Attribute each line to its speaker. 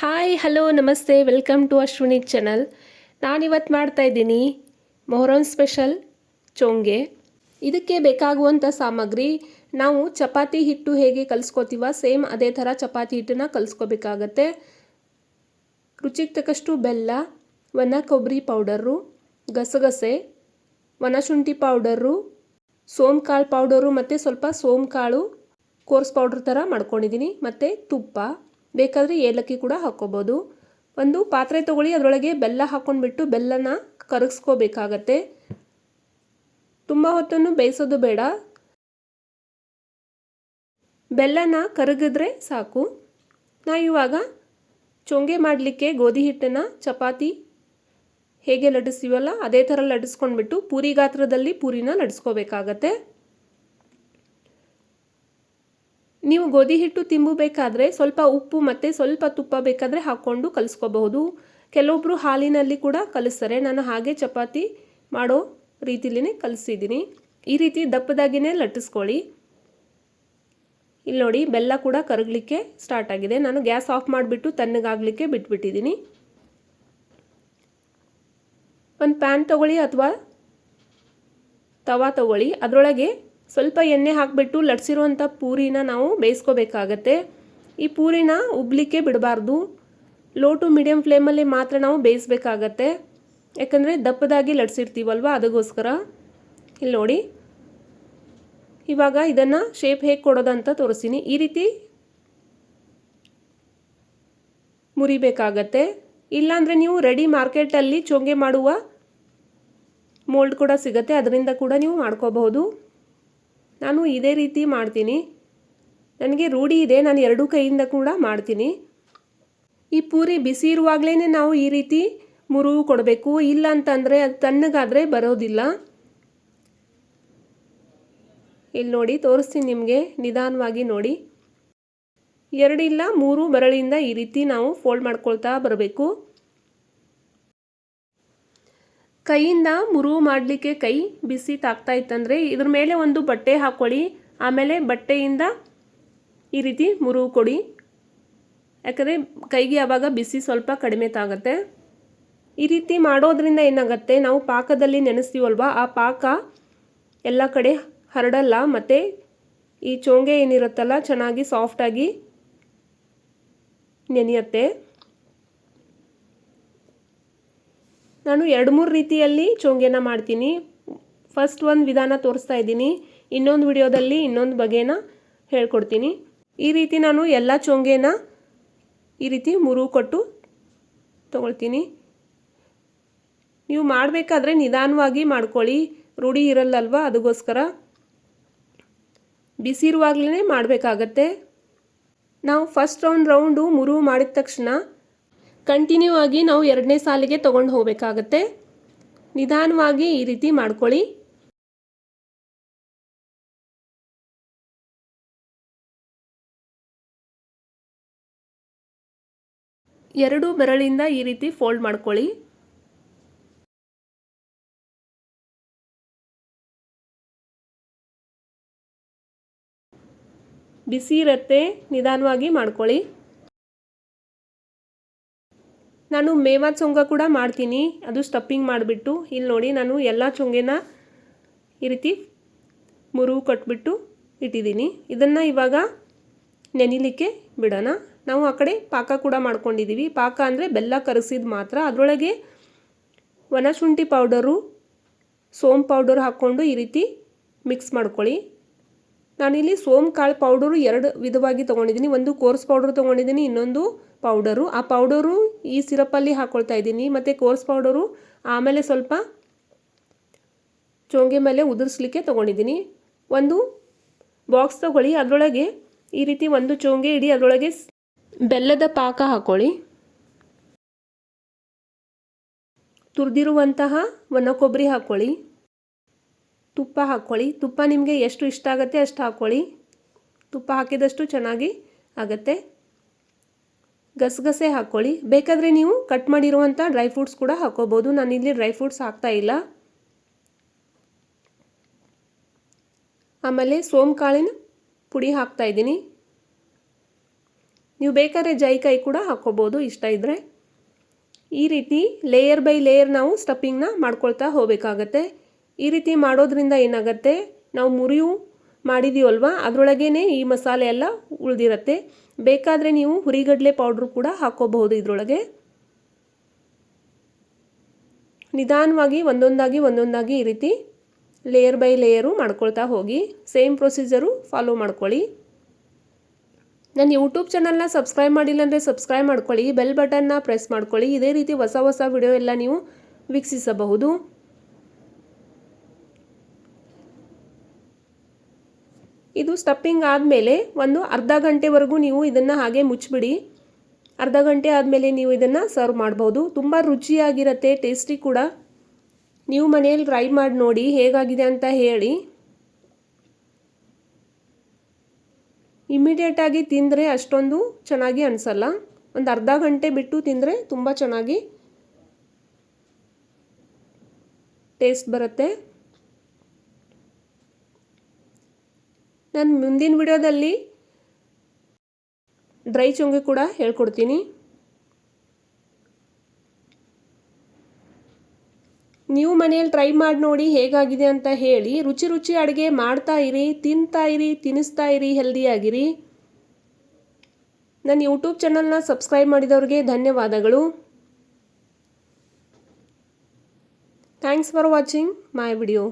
Speaker 1: Hi hello ನಮಸ್ತೆ welcome to Ashwini channel ನಾನಿವತ್ತು ಮಾಡ್ತಾ ಇದ್ದೀನಿ ಮೊಹರಂ ಸ್ಪೆಷಲ್ ಚೋಂಗೆ. ಇದಕ್ಕೆ ಬೇಕಾಗುವಂಥ ಸಾಮಗ್ರಿ ನಾವು ಚಪಾತಿ ಹಿಟ್ಟು ಹೇಗೆ ಕಲಿಸ್ಕೋತೀವ ಸೇಮ್ ಅದೇ ಥರ ಚಪಾತಿ ಹಿಟ್ಟನ್ನ ಕಲಿಸ್ಕೋಬೇಕಾಗತ್ತೆ. ರುಚಿಗೆ ತಕ್ಕಷ್ಟು ಬೆಲ್ಲ, ಒಣ ಕೊಬ್ಬರಿ ಪೌಡರು, ಗಸಗಸೆ, ಒಣ ಶುಂಠಿ ಪೌಡರು ಕಾಳು ಪೌಡರು ಮತ್ತು ಸ್ವಲ್ಪ ಸೋಂಕಾಳು, ಕೋರ್ಸ್ ಪೌಡ್ರ್ ಥರ ಮಾಡ್ಕೊಂಡಿದ್ದೀನಿ. ಮತ್ತು ತುಪ್ಪ. ಬೇಕಾದರೆ ಏಲಕ್ಕಿ ಕೂಡ ಹಾಕ್ಕೋಬೋದು. ಒಂದು ಪಾತ್ರೆ ತೊಗೊಳ್ಳಿ, ಅದರೊಳಗೆ ಬೆಲ್ಲ ಹಾಕ್ಕೊಂಡ್ಬಿಟ್ಟು ಬೆಲ್ಲನ ಕರಗಿಸ್ಕೋಬೇಕಾಗತ್ತೆ. ತುಂಬ ಹೊತ್ತನ್ನು ಬೇಯಿಸೋದು ಬೇಡ. ಬೆಲ್ಲನ ಕರಗಿದ್ರೆ ಸಾಕು. ನಾ ಇವಾಗ ಚೊಂಗೆ ಮಾಡಲಿಕ್ಕೆ ಗೋಧಿ ಹಿಟ್ಟನ್ನ, ಚಪಾತಿ ಹೇಗೆ ಲಟ್ಟಿಸ್ತೀವಲ್ಲ, ಅದೇ ಥರ ಲಟ್ಟಿಸ್ಕೊಂಡ್ಬಿಟ್ಟು ಪೂರಿ ಗಾತ್ರದಲ್ಲಿ ಪೂರಿನ ಲಟ್ಟಿಸ್ಕೋಬೇಕಾಗತ್ತೆ. ನೀವು ಗೋಧಿ ಹಿಟ್ಟು ತಿಂಬಬೇಕಾದ್ರೆ ಸ್ವಲ್ಪ ಉಪ್ಪು ಮತ್ತು ಸ್ವಲ್ಪ ತುಪ್ಪ ಬೇಕಾದರೆ ಹಾಕ್ಕೊಂಡು ಕಲಿಸ್ಕೋಬಹುದು. ಕೆಲವೊಬ್ಬರು ಹಾಲಿನಲ್ಲಿ ಕೂಡ ಕಲಿಸ್ತಾರೆ. ನಾನು ಹಾಗೆ ಚಪಾತಿ ಮಾಡೋ ರೀತಿಲಿನೇ ಕಲಿಸಿದ್ದೀನಿ. ಈ ರೀತಿ ದಪ್ಪದಾಗಿನೇ ಲಟ್ಟಿಸ್ಕೊಳ್ಳಿ. ಇಲ್ಲಿ ನೋಡಿ, ಬೆಲ್ಲ ಕೂಡ ಕರಗಲಿಕ್ಕೆ ಸ್ಟಾರ್ಟ್ ಆಗಿದೆ. ನಾನು ಗ್ಯಾಸ್ ಆಫ್ ಮಾಡಿಬಿಟ್ಟು ತಣ್ಣಗಾಗಲಿಕ್ಕೆ ಬಿಟ್ಬಿಟ್ಟಿದ್ದೀನಿ. ಒಂದು ಪ್ಯಾನ್ ತಗೊಳ್ಳಿ ಅಥವಾ ತವಾ ತಗೊಳ್ಳಿ. ಅದರೊಳಗೆ ಸ್ವಲ್ಪ ಎಣ್ಣೆ ಹಾಕಿಬಿಟ್ಟು ಲಟ್ಸಿರುವಂಥ ಪೂರಿನ ನಾವು ಬೇಯಿಸ್ಕೋಬೇಕಾಗತ್ತೆ. ಈ ಪೂರಿನ ಉಬ್ಲಿಕ್ಕೆ ಬಿಡಬಾರ್ದು. ಲೋ ಟು ಮೀಡಿಯಮ್ ಫ್ಲೇಮಲ್ಲಿ ಮಾತ್ರ ನಾವು ಬೇಯಿಸ್ಬೇಕಾಗತ್ತೆ. ಯಾಕಂದರೆ ದಪ್ಪದಾಗಿ ಲಟ್ಸಿರ್ತೀವಲ್ವ ಅದಕ್ಕೋಸ್ಕರ. ಇಲ್ಲಿ ನೋಡಿ. ಇವಾಗ ಇದನ್ನು ಶೇಪ್ ಹೇಗೆ ಕೊಡೋದಂತ ತೋರಿಸ್ತೀನಿ. ಈ ರೀತಿ ಮುರಿಬೇಕಾಗತ್ತೆ. ಇಲ್ಲಾಂದರೆ ನೀವು ರೆಡಿ ಮಾರ್ಕೆಟಲ್ಲಿ ಚೊಂಗೆ ಮಾಡುವ ಮೋಲ್ಡ್ ಕೂಡ ಸಿಗುತ್ತೆ. ಅದರಿಂದ ಕೂಡ ನೀವು ಮಾಡ್ಕೋಬಹುದು. ನಾನು ಇದೇ ರೀತಿ ಮಾಡ್ತೀನಿ. ನನಗೆ ರೂಢಿ ಇದೆ, ನಾನು ಎರಡೂ ಕೈಯಿಂದ ಕೂಡ ಮಾಡ್ತೀನಿ. ಈ ಪೂರಿ ಬಿಸಿ ಇರುವಾಗಲೇ ನಾವು ಈ ರೀತಿ ಮುರುವು ಕೊಡಬೇಕು. ಇಲ್ಲ ಅಂತಂದರೆ ಅದು ತಣ್ಣಗಾದರೆ ಬರೋದಿಲ್ಲ. ಇಲ್ಲಿ ನೋಡಿ, ತೋರಿಸ್ತೀನಿ ನಿಮಗೆ, ನಿಧಾನವಾಗಿ ನೋಡಿ. ಎರಡಿಲ್ಲ ಮೂರು ಬರಳಿಂದ ಈ ರೀತಿ ನಾವು ಫೋಲ್ಡ್ ಮಾಡ್ಕೊಳ್ತಾ ಬರಬೇಕು. ಕೈಯಿಂದ ಮುರುವು ಮಾಡಲಿಕ್ಕೆ ಕೈ ಬಿಸಿ ತಾಗ್ತಾ ಇತ್ತಂದರೆ ಇದ್ರ ಮೇಲೆ ಒಂದು ಬಟ್ಟೆ ಹಾಕ್ಕೊಳ್ಳಿ. ಆಮೇಲೆ ಬಟ್ಟೆಯಿಂದ ಈ ರೀತಿ ಮುರುವು ಕೊಡಿ. ಯಾಕಂದರೆ ಕೈಗೆ ಆವಾಗ ಬಿಸಿ ಸ್ವಲ್ಪ ಕಡಿಮೆ ತಾಗತ್ತೆ. ಈ ರೀತಿ ಮಾಡೋದ್ರಿಂದ ಏನಾಗುತ್ತೆ, ನಾವು ಪಾಕದಲ್ಲಿ ನೆನೆಸ್ತೀವಲ್ವ, ಆ ಪಾಕ ಎಲ್ಲ ಕಡೆ ಹರಡಲ್ಲ, ಮತ್ತು ಈ ಚೋಂಗೆ ಏನಿರುತ್ತಲ್ಲ, ಚೆನ್ನಾಗಿ ಸಾಫ್ಟಾಗಿ ನೆನೆಯುತ್ತೆ. ನಾನು ಎರಡು ಮೂರು ರೀತಿಯಲ್ಲಿ ಚೋಂಗೆನ ಮಾಡ್ತೀನಿ. ಫಸ್ಟ್ ಒಂದು ವಿಧಾನ ತೋರಿಸ್ತಾ ಇದ್ದೀನಿ. ಇನ್ನೊಂದು ವಿಡಿಯೋದಲ್ಲಿ ಇನ್ನೊಂದು ಬಗೆನ ಹೇಳ್ಕೊಡ್ತೀನಿ. ಈ ರೀತಿ ನಾನು ಎಲ್ಲ ಚೊಂಗೆನ ಈ ರೀತಿ ಮುರು ಕೊಟ್ಟು ತೊಗೊಳ್ತೀನಿ. ನೀವು ಮಾಡಬೇಕಾದ್ರೆ ನಿಧಾನವಾಗಿ ಮಾಡ್ಕೊಳ್ಳಿ. ರೂಢಿ ಇರಲ್ಲಲ್ವ? ಅದಕ್ಕೋಸ್ಕರ ಬಿಸಿ ಇರುವಾಗಲೇ ಮಾಡಬೇಕಾಗತ್ತೆ. ನಾವು ಫಸ್ಟ್ ರೌಂಡ್ ರೌಂಡು ಮುರು ಮಾಡಿದ ತಕ್ಷಣ ಕಂಟಿನ್ಯೂ ಆಗಿ ನಾವು ಎರಡನೇ ಸಾಲಿಗೆ ತೊಗೊಂಡು ಹೋಗಬೇಕಾಗತ್ತೆ. ನಿಧಾನವಾಗಿ ಈ ರೀತಿ ಮಾಡ್ಕೊಳ್ಳಿ. ಎರಡು ಬೆರಳಿಂದ ಈ ರೀತಿ ಫೋಲ್ಡ್ ಮಾಡ್ಕೊಳ್ಳಿ. ಬಿಸಿ ಇರತ್ತೆ, ನಿಧಾನವಾಗಿ ಮಾಡ್ಕೊಳ್ಳಿ. ನಾನು ಮೇವಾದ ಸೊಂಗ ಕೂಡ ಮಾಡ್ತೀನಿ. ಅದು ಸ್ಟಪ್ಪಿಂಗ್ ಮಾಡಿಬಿಟ್ಟು ಇಲ್ಲಿ ನೋಡಿ ನಾನು ಎಲ್ಲ ಚೊಂಗೆನ ಈ ರೀತಿ ಮುರುವು ಕಟ್ಬಿಟ್ಟು ಇಟ್ಟಿದ್ದೀನಿ. ಇದನ್ನು ಇವಾಗ ನೆನಿಲಿಕ್ಕೆ ಬಿಡೋಣ. ನಾವು ಆ ಕಡೆ ಪಾಕ ಕೂಡ ಮಾಡ್ಕೊಂಡಿದ್ದೀವಿ ಪಾಕ ಅಂದರೆ ಬೆಲ್ಲ ಕರಗಿಸಿದ ಮಾತ್ರ. ಅದರೊಳಗೆ ಒಣಶುಂಠಿ ಪೌಡರು ಸೋಮ್ ಪೌಡರ್ ಹಾಕ್ಕೊಂಡು ಈ ರೀತಿ ಮಿಕ್ಸ್ ಮಾಡ್ಕೊಳ್ಳಿ. ನಾನಿಲ್ಲಿ ಸೋಮ್ ಕಾಳು ಪೌಡರು ಎರಡು ವಿಧವಾಗಿ ತೊಗೊಂಡಿದ್ದೀನಿ. ಒಂದು ಕೋರ್ಸ್ ಪೌಡರ್ ತೊಗೊಂಡಿದ್ದೀನಿ, ಇನ್ನೊಂದು ಪೌಡರು. ಆ ಪೌಡರು ಈ ಸಿರಪ್ಪಲ್ಲಿ ಹಾಕ್ಕೊಳ್ತಾ ಇದ್ದೀನಿ. ಮತ್ತು ಕೋರ್ಸ್ ಪೌಡರು ಆಮೇಲೆ ಸ್ವಲ್ಪ ಚೋಂಗೆ ಮೇಲೆ ಉದುರಿಸ್ಲಿಕ್ಕೆ ತೊಗೊಂಡಿದ್ದೀನಿ. ಒಂದು ಬಾಕ್ಸ್ ತೊಗೊಳ್ಳಿ, ಅದರೊಳಗೆ ಈ ರೀತಿ ಒಂದು ಚೋಂಗೆ ಇಡಿ, ಅದರೊಳಗೆ ಬೆಲ್ಲದ ಪಾಕ ಹಾಕ್ಕೊಳ್ಳಿ ತುರಿದಿರುವಂತಹ ಒಣ ಕೊಬ್ಬರಿ ಹಾಕ್ಕೊಳ್ಳಿ ತುಪ್ಪ ಹಾಕ್ಕೊಳ್ಳಿ. ತುಪ್ಪ ನಿಮಗೆ ಎಷ್ಟು ಇಷ್ಟ ಆಗುತ್ತೆ ಅಷ್ಟು ಹಾಕ್ಕೊಳ್ಳಿ. ತುಪ್ಪ ಹಾಕಿದಷ್ಟು ಚೆನ್ನಾಗಿ ಆಗುತ್ತೆ. ಗಸಗಸೆ ಹಾಕ್ಕೊಳ್ಳಿ. ಬೇಕಾದರೆ ನೀವು ಕಟ್ ಮಾಡಿರುವಂಥ ಡ್ರೈ ಫ್ರೂಟ್ಸ್ ಕೂಡ ಹಾಕೋಬೋದು ಇಲ್ಲಿ ಡ್ರೈ ಫ್ರೂಟ್ಸ್ ಹಾಕ್ತಾ ಇಲ್ಲ. ಆಮೇಲೆ ಸೋಂಕಾಳಿನ ಪುಡಿ ಹಾಕ್ತಾ ಇದ್ದೀನಿ. ನೀವು ಬೇಕಾದ್ರೆ ಜೈಕಾಯಿ ಕೂಡ ಹಾಕ್ಕೋಬೋದು ಇಷ್ಟ ಇದ್ದರೆ ಈ ರೀತಿ ಲೇಯರ್ ಬೈ ಲೇಯರ್ ನಾವು ಸ್ಟಫಿಂಗ್ನ ಮಾಡ್ಕೊಳ್ತಾ ಹೋಗಬೇಕಾಗತ್ತೆ. ಈ ರೀತಿ ಮಾಡೋದ್ರಿಂದ ಏನಾಗುತ್ತೆ? ನಾವು ಮುರಿಯು ಮಾಡಿದೀವಲ್ವಾ? ಅದರೊಳಗೇ ಈ ಮಸಾಲೆ ಎಲ್ಲ ಉಳಿದಿರತ್ತೆ. ಬೇಕಾದರೆ ನೀವು ಹುರಿಗಡಲೆ ಪೌಡ್ರ್ ಕೂಡ ಹಾಕೋಬಹುದು ಇದರೊಳಗೆ. ನಿಧಾನವಾಗಿ ಒಂದೊಂದಾಗಿ ಒಂದೊಂದಾಗಿ ಈ ರೀತಿ ಲೇಯರ್ ಬೈ ಲೇಯರು ಮಾಡ್ಕೊಳ್ತಾ ಹೋಗಿ. ಸೇಮ್ ಪ್ರೊಸೀಜರು ಫಾಲೋ ಮಾಡ್ಕೊಳ್ಳಿ. ನನ್ನ ಯೂಟ್ಯೂಬ್ ಚಾನಲ್ನ ಸಬ್ಸ್ಕ್ರೈಬ್ ಮಾಡಿಲ್ಲ ಅಂದರೆ ಸಬ್ಸ್ಕ್ರೈಬ್ ಮಾಡ್ಕೊಳ್ಳಿ. ಬೆಲ್ ಬಟನ್ನ ಪ್ರೆಸ್ ಮಾಡ್ಕೊಳ್ಳಿ. ಇದೇ ರೀತಿ ಹೊಸ ಹೊಸ ವಿಡಿಯೋ ಎಲ್ಲ ನೀವು ವೀಕ್ಷಿಸಬಹುದು. ಇದು ಸ್ಟಪ್ಪಿಂಗ್ ಆದಮೇಲೆ ಒಂದು ಅರ್ಧ ಗಂಟೆವರೆಗೂ ನೀವು ಇದನ್ನು ಹಾಗೆ ಮುಚ್ಚಿಬಿಡಿ. ಅರ್ಧ ಗಂಟೆ ಆದಮೇಲೆ ನೀವು ಇದನ್ನು ಸರ್ವ್ ಮಾಡ್ಬೋದು. ತುಂಬ ರುಚಿಯಾಗಿರುತ್ತೆ ಟೇಸ್ಟಿ ಕೂಡ. ನೀವು ಮನೆಯಲ್ಲಿ ಟ್ರೈ ಮಾಡಿ ನೋಡಿ ಹೇಗಾಗಿದೆ ಅಂತ ಹೇಳಿ. ಇಮಿಡಿಯೇಟಾಗಿ ತಿಂದರೆ ಅಷ್ಟೊಂದು ಚೆನ್ನಾಗಿ ಅನಿಸಲ್ಲ. ಒಂದು ಅರ್ಧ ಗಂಟೆ ಬಿಟ್ಟು ತಿಂದರೆ ತುಂಬ ಚೆನ್ನಾಗಿ ಟೇಸ್ಟ್ ಬರುತ್ತೆ. ನಾನು ಮುಂದಿನ ವಿಡಿಯೋದಲ್ಲಿ ಡ್ರೈ ಚುಂಗಿ ಕೂಡ ಹೇಳ್ಕೊಡ್ತೀನಿ. ನೀವು ಮನೆಯಲ್ಲಿ ಟ್ರೈ ಮಾಡಿ ನೋಡಿ ಹೇಗಾಗಿದೆ ಅಂತ ಹೇಳಿ, ರುಚಿ ರುಚಿ ಅಡುಗೆ ಮಾಡ್ತಾ ಇರಿ, ತಿಂತಾ ಇರಿ ತಿನ್ನಿಸ್ತಾ ಇರಿ ಹೆಲ್ದಿಯಾಗಿರಿ ನನ್ನ ಯೂಟ್ಯೂಬ್ ಚಾನಲ್ನ ಸಬ್ಸ್ಕ್ರೈಬ್ ಮಾಡಿದವ್ರಿಗೆ ಧನ್ಯವಾದಗಳು. Thanks for watching my video